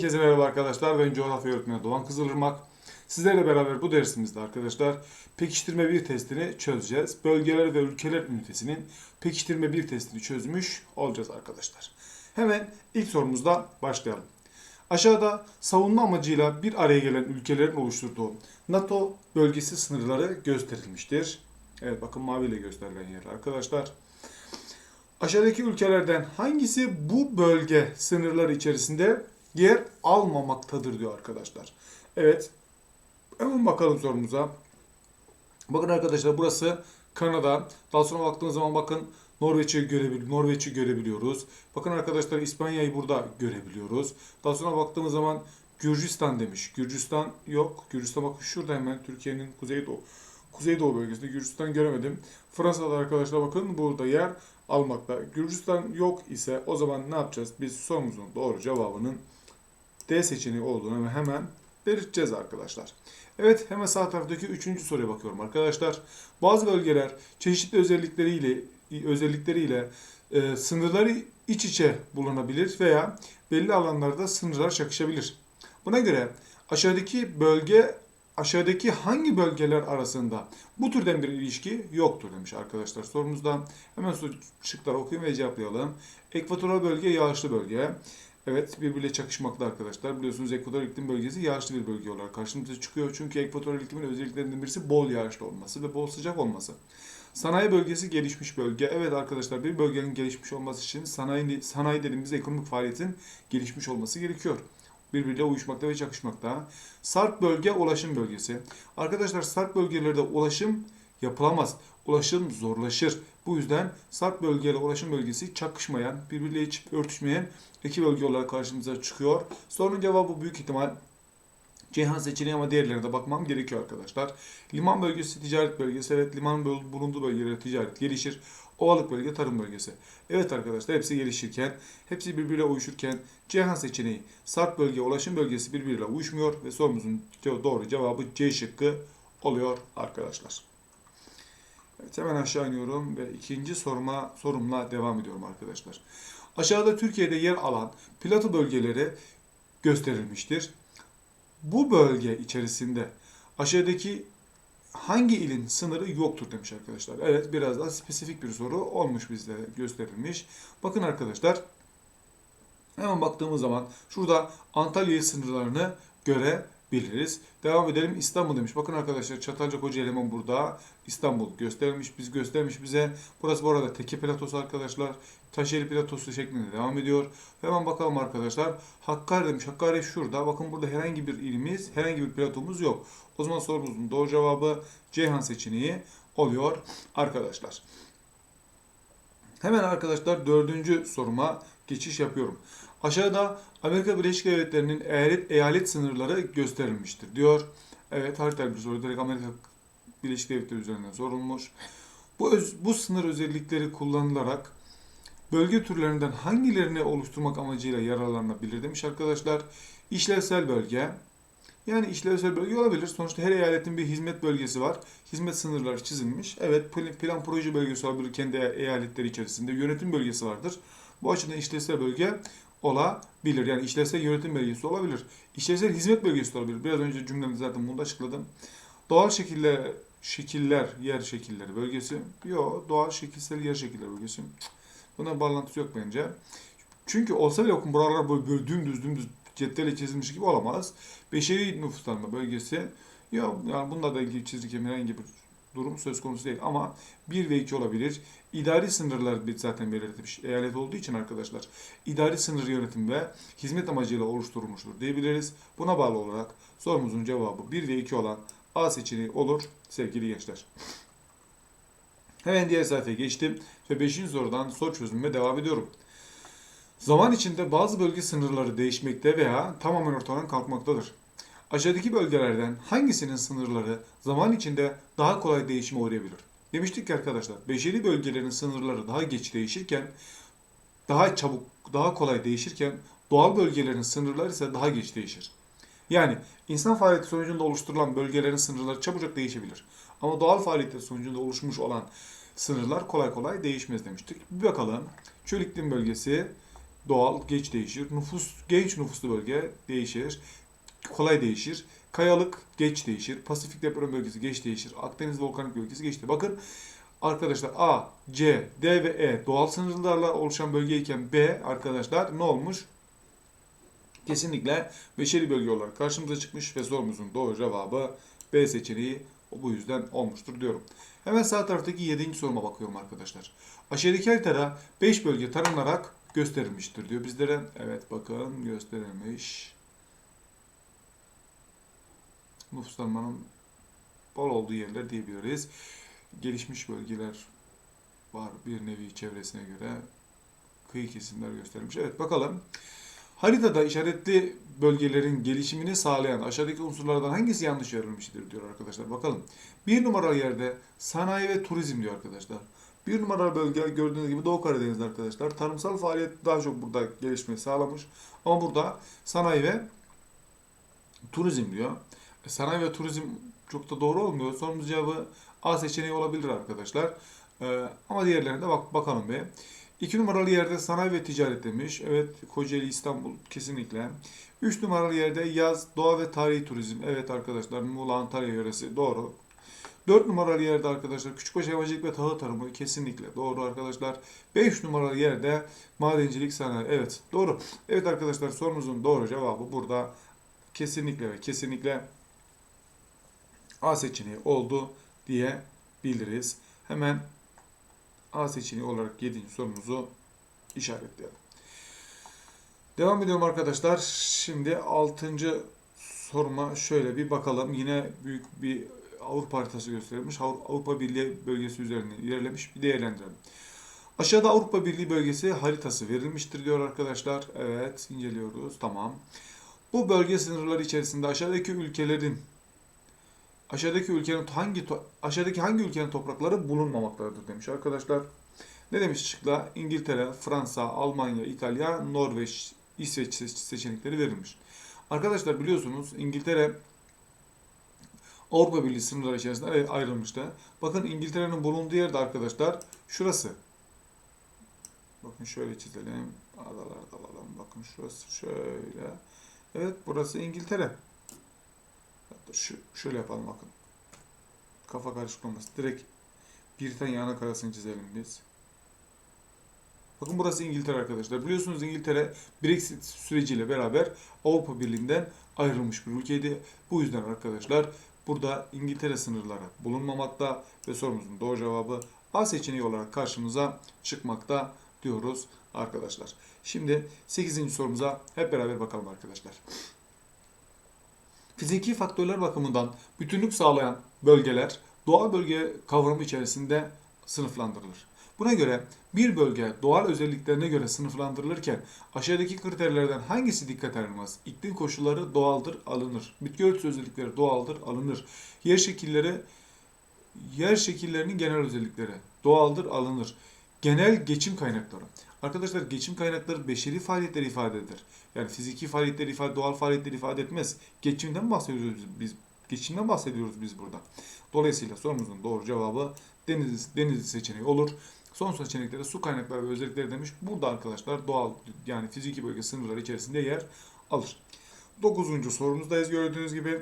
Herkese merhaba arkadaşlar. Ben coğrafya öğretmeni Doğan Kızılırmak. Sizlerle beraber bu dersimizde arkadaşlar pekiştirme bir testini çözeceğiz. Bölgeler ve ülkeler ünitesinin pekiştirme bir testini çözmüş olacağız arkadaşlar. Hemen ilk sorumuzda başlayalım. Aşağıda savunma amacıyla bir araya gelen ülkelerin oluşturduğu NATO bölgesi sınırları gösterilmiştir. Evet bakın maviyle gösterilen yer arkadaşlar. Aşağıdaki ülkelerden hangisi bu bölge sınırları içerisinde yer almamaktadır diyor arkadaşlar. Evet. Hemen bakalım sorumuza. Bakın arkadaşlar burası Kanada. Daha sonra baktığınız zaman bakın Norveç'i görebil Norveç'i görebiliyoruz. Bakın arkadaşlar İspanya'yı burada görebiliyoruz. Daha sonra baktığımız zaman Gürcistan demiş. Gürcistan yok. Gürcistan bakın şurada hemen Türkiye'nin kuzeydoğu Kuzeydoğu bölgesinde Gürcistan göremedim. Fransa'da arkadaşlar bakın burada yer almakta. Gürcistan yok ise o zaman ne yapacağız? Biz sorumuzun doğru cevabının D seçeneği olduğunu hemen belirteceğiz arkadaşlar. Evet hemen sağ taraftaki üçüncü soruya bakıyorum arkadaşlar. Bazı bölgeler çeşitli özellikleriyle özellikleriyle e, sınırları iç içe bulunabilir veya belli alanlarda sınırlar çakışabilir. Buna göre aşağıdaki bölge aşağıdaki hangi bölgeler arasında bu türden bir ilişki yoktur demiş arkadaşlar sorumuzda. Hemen şıkları okuyayım ve cevaplayalım. Ekvatoral bölge yağışlı bölge. Evet birbiriyle çakışmakta arkadaşlar. Biliyorsunuz ekvatoral iklim bölgesi yağışlı bir bölge olarak karşımıza çıkıyor. Çünkü ekvatoral iklimin özelliklerinden birisi bol yağışlı olması ve bol sıcak olması. Sanayi bölgesi gelişmiş bölge. Evet arkadaşlar bir bölgenin gelişmiş olması için sanayi, sanayi dediğimiz ekonomik faaliyetin gelişmiş olması gerekiyor birbiriyle uyuşmakta ve çakışmakta. Sarp bölge ulaşım bölgesi. Arkadaşlar sarp bölgelerde ulaşım yapılamaz. Ulaşım zorlaşır. Bu yüzden sarp bölgeyle ulaşım bölgesi çakışmayan, birbiriyle hiç örtüşmeyen iki bölge olarak karşımıza çıkıyor. Sorunun cevabı büyük ihtimal Ceyhan seçeneği ama diğerlerine de bakmam gerekiyor arkadaşlar. Liman bölgesi ticaret bölgesi. Evet liman bulunduğu bölgelerde ticaret gelişir. Ovalık bölge tarım bölgesi. Evet arkadaşlar hepsi gelişirken, hepsi birbiriyle uyuşurken Ceyhan seçeneği Sarp bölge ulaşım bölgesi birbiriyle uyuşmuyor ve sorumuzun doğru cevabı C şıkkı oluyor arkadaşlar. Evet hemen aşağı iniyorum ve ikinci soruma sorumla devam ediyorum arkadaşlar. Aşağıda Türkiye'de yer alan plato bölgeleri gösterilmiştir. Bu bölge içerisinde aşağıdaki hangi ilin sınırı yoktur demiş arkadaşlar. Evet biraz daha spesifik bir soru olmuş bizde gösterilmiş. Bakın arkadaşlar hemen baktığımız zaman şurada Antalya sınırlarını görebiliriz. Devam edelim İstanbul demiş. Bakın arkadaşlar Çatalca Kocaeli hemen burada. İstanbul göstermiş, biz göstermiş bize. Burası bu arada Teke platosu arkadaşlar. Taşeli platosu şeklinde devam ediyor. Hemen bakalım arkadaşlar. Hakkari demiş. Hakkari şurada. Bakın burada herhangi bir ilimiz, herhangi bir platomuz yok. O zaman sorumuzun doğru cevabı Ceyhan seçeneği oluyor arkadaşlar. Hemen arkadaşlar dördüncü soruma geçiş yapıyorum. Aşağıda Amerika Birleşik Devletleri'nin eyalet, eyalet sınırları gösterilmiştir diyor. Evet harita bir soru. Direkt Amerika Birleşik Devletleri üzerinden sorulmuş. Bu, öz, bu sınır özellikleri kullanılarak bölge türlerinden hangilerini oluşturmak amacıyla yararlanabilir demiş arkadaşlar. İşlevsel bölge. Yani işlevsel bölge olabilir. Sonuçta her eyaletin bir hizmet bölgesi var. Hizmet sınırları çizilmiş. Evet plan proje bölgesi olabilir kendi eyaletleri içerisinde. Yönetim bölgesi vardır. Bu açıdan işlevsel bölge olabilir. Yani işlevsel yönetim bölgesi olabilir. İşlevsel hizmet bölgesi olabilir. Biraz önce cümlemde zaten bunu açıkladım. Doğal şekiller, şekiller, yer şekilleri bölgesi. Yok, doğal şekilsel yer şekiller bölgesi. Buna bağlantısı yok bence. Çünkü olsa bile okun buralar böyle, böyle dümdüz dümdüz cetvelle çizilmiş gibi olamaz. Beşeri nüfuslanma bölgesi. Yok yani bununla da ilgili çizgi herhangi bir durum söz konusu değil. Ama 1 ve 2 olabilir. İdari sınırlar zaten belirtilmiş. Eyalet olduğu için arkadaşlar idari sınır yönetim ve hizmet amacıyla oluşturulmuştur diyebiliriz. Buna bağlı olarak sorumuzun cevabı 1 ve 2 olan A seçeneği olur sevgili gençler. Hemen diğer sayfaya geçtim ve 5. sorudan soru çözümüme devam ediyorum. Zaman içinde bazı bölge sınırları değişmekte veya tamamen ortadan kalkmaktadır. Aşağıdaki bölgelerden hangisinin sınırları zaman içinde daha kolay değişime uğrayabilir? Demiştik ki arkadaşlar, beşeri bölgelerin sınırları daha geç değişirken, daha çabuk, daha kolay değişirken doğal bölgelerin sınırları ise daha geç değişir. Yani insan faaliyeti sonucunda oluşturulan bölgelerin sınırları çabucak değişebilir. Ama doğal faaliyeti sonucunda oluşmuş olan sınırlar kolay kolay değişmez demiştik. Bir bakalım. Çöl iklim bölgesi doğal geç değişir. Nüfus genç nüfuslu bölge değişir. Kolay değişir. Kayalık geç değişir. Pasifik deprem bölgesi geç değişir. Akdeniz volkanik bölgesi geç değişir. Bakın arkadaşlar A, C, D ve E doğal sınırlarla oluşan bölgeyken B arkadaşlar ne olmuş? Kesinlikle beşeri bölge olarak karşımıza çıkmış ve sorumuzun doğru cevabı B seçeneği bu yüzden olmuştur diyorum. Hemen sağ taraftaki 7. soruma bakıyorum arkadaşlar. Aşağıdaki haritada 5 bölge tanımlanarak gösterilmiştir diyor bizlere. Evet bakın gösterilmiş. Nüfuslanmanın bol olduğu yerler diyebiliriz. Gelişmiş bölgeler var bir nevi çevresine göre. Kıyı kesimler gösterilmiş. Evet bakalım. Haritada işaretli bölgelerin gelişimini sağlayan aşağıdaki unsurlardan hangisi yanlış verilmiştir diyor arkadaşlar. Bakalım. Bir numaralı yerde sanayi ve turizm diyor arkadaşlar. Bir numaralı bölge gördüğünüz gibi Doğu Karadeniz'de arkadaşlar. Tarımsal faaliyet daha çok burada gelişmeyi sağlamış. Ama burada sanayi ve turizm diyor. Sanayi ve turizm çok da doğru olmuyor. Sorumuz cevabı A seçeneği olabilir arkadaşlar. E, ama diğerlerine de bak bakalım bir. İki numaralı yerde sanayi ve ticaret demiş. Evet Kocaeli İstanbul kesinlikle. Üç numaralı yerde yaz, doğa ve tarihi turizm. Evet arkadaşlar Muğla Antalya yöresi doğru. Dört numaralı yerde arkadaşlar küçükbaş hayvancılık ve tahıl tarımı kesinlikle doğru arkadaşlar. Beş numaralı yerde madencilik sanayi. Evet doğru. Evet arkadaşlar sorumuzun doğru cevabı burada kesinlikle ve kesinlikle A seçeneği oldu diyebiliriz. Hemen A seçeneği olarak 7. sorumuzu işaretleyelim. Devam ediyorum arkadaşlar. Şimdi 6. soruma şöyle bir bakalım. Yine büyük bir Avrupa haritası gösterilmiş. Avrupa Birliği bölgesi üzerinde ilerlemiş. Bir değerlendirelim. Aşağıda Avrupa Birliği bölgesi haritası verilmiştir diyor arkadaşlar. Evet inceliyoruz. Tamam. Bu bölge sınırları içerisinde aşağıdaki ülkelerin aşağıdaki ülkenin hangi aşağıdaki hangi ülkenin toprakları bulunmamaktadır demiş arkadaşlar. Ne demiş şıkla? İngiltere, Fransa, Almanya, İtalya, Norveç, İsveç seçenekleri verilmiş. Arkadaşlar biliyorsunuz İngiltere Avrupa Birliği sınırları içerisinde ayrılmıştı. Bakın İngiltere'nin bulunduğu yerde arkadaşlar şurası. Bakın şöyle çizelim. Adalar dalalım. Bakın şurası şöyle. Evet burası İngiltere. Şöyle yapalım bakın. Kafa karışıklaması. Direkt Britanya ana karasını çizelim biz. Bakın burası İngiltere arkadaşlar. Biliyorsunuz İngiltere Brexit süreciyle beraber Avrupa Birliği'nden ayrılmış bir ülkeydi. Bu yüzden arkadaşlar burada İngiltere sınırları bulunmamakta ve sorumuzun doğru cevabı A seçeneği olarak karşımıza çıkmakta diyoruz arkadaşlar. Şimdi 8. sorumuza hep beraber bakalım arkadaşlar. Fiziki faktörler bakımından bütünlük sağlayan bölgeler doğal bölge kavramı içerisinde sınıflandırılır. Buna göre bir bölge doğal özelliklerine göre sınıflandırılırken aşağıdaki kriterlerden hangisi dikkat alınmaz? İklim koşulları doğaldır, alınır. Bitki örtüsü özellikleri doğaldır, alınır. Yer şekilleri yer şekillerinin genel özellikleri doğaldır, alınır. Genel geçim kaynakları. Arkadaşlar geçim kaynakları beşeri faaliyetleri ifade eder. Yani fiziki faaliyetleri ifade, doğal faaliyetleri ifade etmez. Geçimden bahsediyoruz biz. Geçimden bahsediyoruz biz burada. Dolayısıyla sorumuzun doğru cevabı deniz, deniz seçeneği olur. Son seçenekleri su kaynakları ve özellikleri demiş. Burada arkadaşlar doğal yani fiziki bölge sınırları içerisinde yer alır. Dokuzuncu sorumuzdayız gördüğünüz gibi.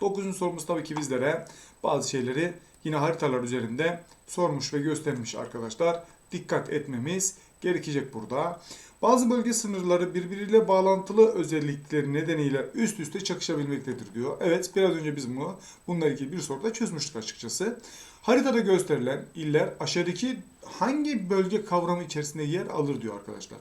Dokuzuncu sorumuz tabii ki bizlere bazı şeyleri yine haritalar üzerinde sormuş ve göstermiş arkadaşlar. Dikkat etmemiz gerekecek burada. Bazı bölge sınırları birbiriyle bağlantılı özellikleri nedeniyle üst üste çakışabilmektedir diyor. Evet biraz önce biz bunu bununla ilgili bir soruda çözmüştük açıkçası. Haritada gösterilen iller aşağıdaki hangi bölge kavramı içerisinde yer alır diyor arkadaşlar.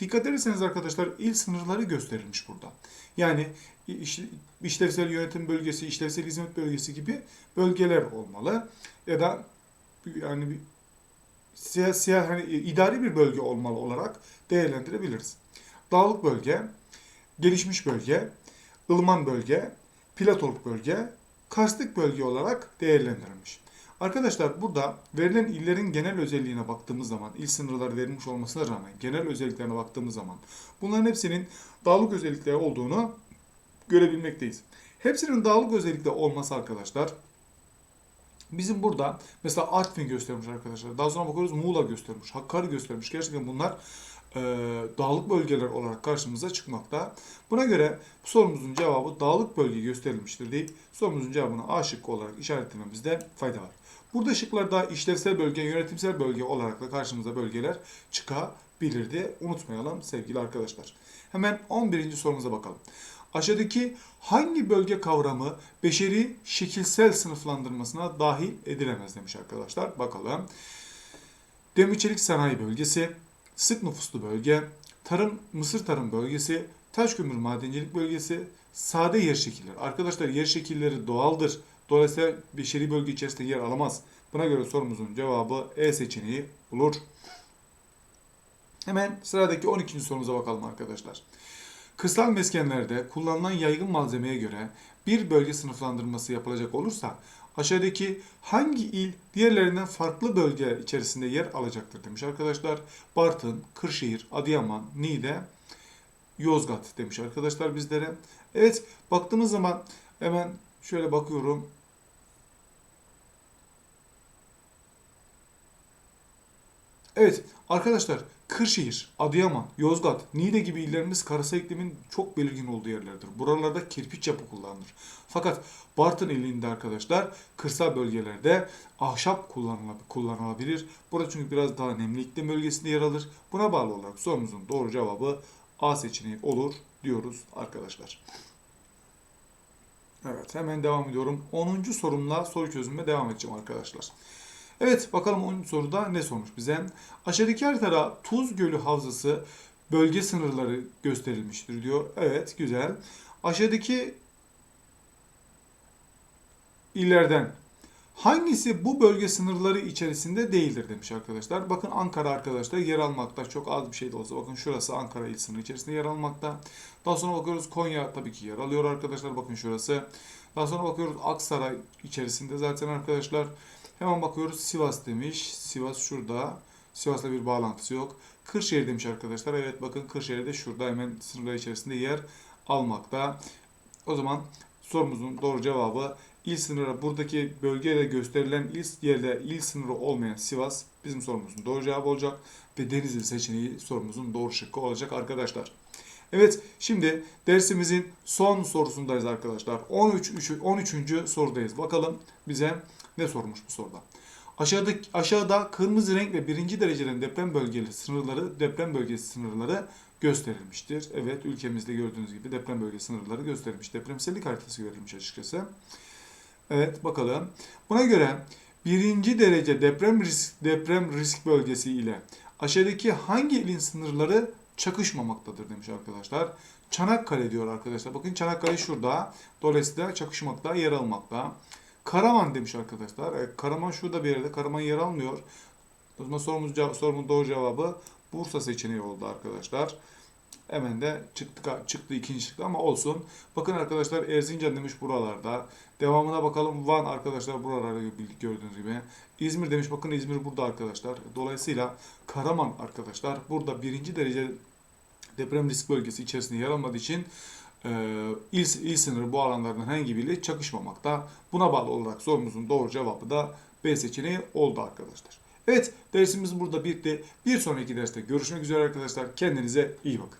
Dikkat ederseniz arkadaşlar il sınırları gösterilmiş burada. Yani iş, işlevsel yönetim bölgesi, işlevsel hizmet bölgesi gibi bölgeler olmalı. Ya da yani bir siyasi hani idari bir bölge olmalı olarak değerlendirebiliriz. Dağlık bölge, gelişmiş bölge, ılıman bölge, platoluk bölge, karstik bölge olarak değerlendirilmiş. Arkadaşlar burada verilen illerin genel özelliğine baktığımız zaman, il sınırları verilmiş olmasına rağmen genel özelliklerine baktığımız zaman bunların hepsinin dağlık özellikleri olduğunu görebilmekteyiz. Hepsinin dağlık özellikleri olması arkadaşlar Bizim burada mesela Artvin göstermiş arkadaşlar. Daha sonra bakıyoruz Muğla göstermiş. Hakkari göstermiş. Gerçekten bunlar e, dağlık bölgeler olarak karşımıza çıkmakta. Buna göre bu sorumuzun cevabı dağlık bölge gösterilmiştir deyip sorumuzun cevabını A şıkkı olarak işaretlememizde fayda var. Burada şıklarda işlevsel bölge, yönetimsel bölge olarak da karşımıza bölgeler çıkabilirdi. Unutmayalım sevgili arkadaşlar. Hemen 11. sorumuza bakalım. Aşağıdaki hangi bölge kavramı beşeri şekilsel sınıflandırmasına dahil edilemez demiş arkadaşlar. Bakalım. Demir çelik sanayi bölgesi, sık nüfuslu bölge, tarım, mısır tarım bölgesi, taş kömür madencilik bölgesi, sade yer şekilleri. Arkadaşlar yer şekilleri doğaldır. Dolayısıyla beşeri bölge içerisinde yer alamaz. Buna göre sorumuzun cevabı E seçeneği olur. Hemen sıradaki 12. sorumuza bakalım arkadaşlar. Kırsal meskenlerde kullanılan yaygın malzemeye göre bir bölge sınıflandırması yapılacak olursa aşağıdaki hangi il diğerlerinden farklı bölge içerisinde yer alacaktır demiş arkadaşlar. Bartın, Kırşehir, Adıyaman, Niğde, Yozgat demiş arkadaşlar bizlere. Evet baktığımız zaman hemen şöyle bakıyorum. Evet arkadaşlar Kırşehir, Adıyaman, Yozgat, Niğde gibi illerimiz karasal iklimin çok belirgin olduğu yerlerdir. Buralarda kirpiç yapı kullanılır. Fakat Bartın ilinde arkadaşlar kırsal bölgelerde ahşap kullanılab- kullanılabilir. Burada çünkü biraz daha nemli iklim bölgesinde yer alır. Buna bağlı olarak sorumuzun doğru cevabı A seçeneği olur diyoruz arkadaşlar. Evet hemen devam ediyorum. 10. sorumla soru çözümüne devam edeceğim arkadaşlar. Evet bakalım 10. soruda ne sormuş bize? Aşağıdaki haritada Tuz Gölü Havzası bölge sınırları gösterilmiştir diyor. Evet güzel. Aşağıdaki illerden hangisi bu bölge sınırları içerisinde değildir demiş arkadaşlar. Bakın Ankara arkadaşlar yer almakta. Çok az bir şey de olsa. Bakın şurası Ankara il sınırı içerisinde yer almakta. Daha sonra bakıyoruz Konya tabii ki yer alıyor arkadaşlar. Bakın şurası. Daha sonra bakıyoruz Aksaray içerisinde zaten arkadaşlar. Hemen bakıyoruz Sivas demiş. Sivas şurada. Sivas'la bir bağlantısı yok. Kırşehir demiş arkadaşlar. Evet bakın Kırşehir de şurada hemen sınırlar içerisinde yer almakta. O zaman sorumuzun doğru cevabı il sınırı buradaki bölgeyle gösterilen il yerde il sınırı olmayan Sivas bizim sorumuzun doğru cevabı olacak ve Denizli seçeneği sorumuzun doğru şıkkı olacak arkadaşlar. Evet şimdi dersimizin son sorusundayız arkadaşlar. 13 13. sorudayız. Bakalım bize ne sormuş bu soruda. Aşağıda, aşağıda kırmızı renk ve birinci dereceden deprem bölgeli sınırları, deprem bölgesi sınırları gösterilmiştir. Evet ülkemizde gördüğünüz gibi deprem bölge sınırları gösterilmiş. Depremsellik haritası verilmiş açıkçası. Evet bakalım. Buna göre birinci derece deprem risk, deprem risk bölgesi ile aşağıdaki hangi ilin sınırları çakışmamaktadır demiş arkadaşlar. Çanakkale diyor arkadaşlar. Bakın Çanakkale şurada. Dolayısıyla çakışmakta, yer almakta. Karaman demiş arkadaşlar. Evet, Karaman şurada bir yerde. Karaman yer almıyor. O zaman sorumuz, sorunun doğru cevabı Bursa seçeneği oldu arkadaşlar. Hemen de çıktı, çıktı ikinci çıktı ama olsun. Bakın arkadaşlar Erzincan demiş buralarda. Devamına bakalım Van arkadaşlar buralarda gördüğünüz gibi. İzmir demiş bakın İzmir burada arkadaşlar. Dolayısıyla Karaman arkadaşlar burada birinci derece deprem risk bölgesi içerisinde yer almadığı için e, il, il sınırı bu alanlardan herhangi biriyle çakışmamakta. Buna bağlı olarak sorumuzun doğru cevabı da B seçeneği oldu arkadaşlar. Evet dersimiz burada bitti. Bir sonraki derste görüşmek üzere arkadaşlar. Kendinize iyi bakın.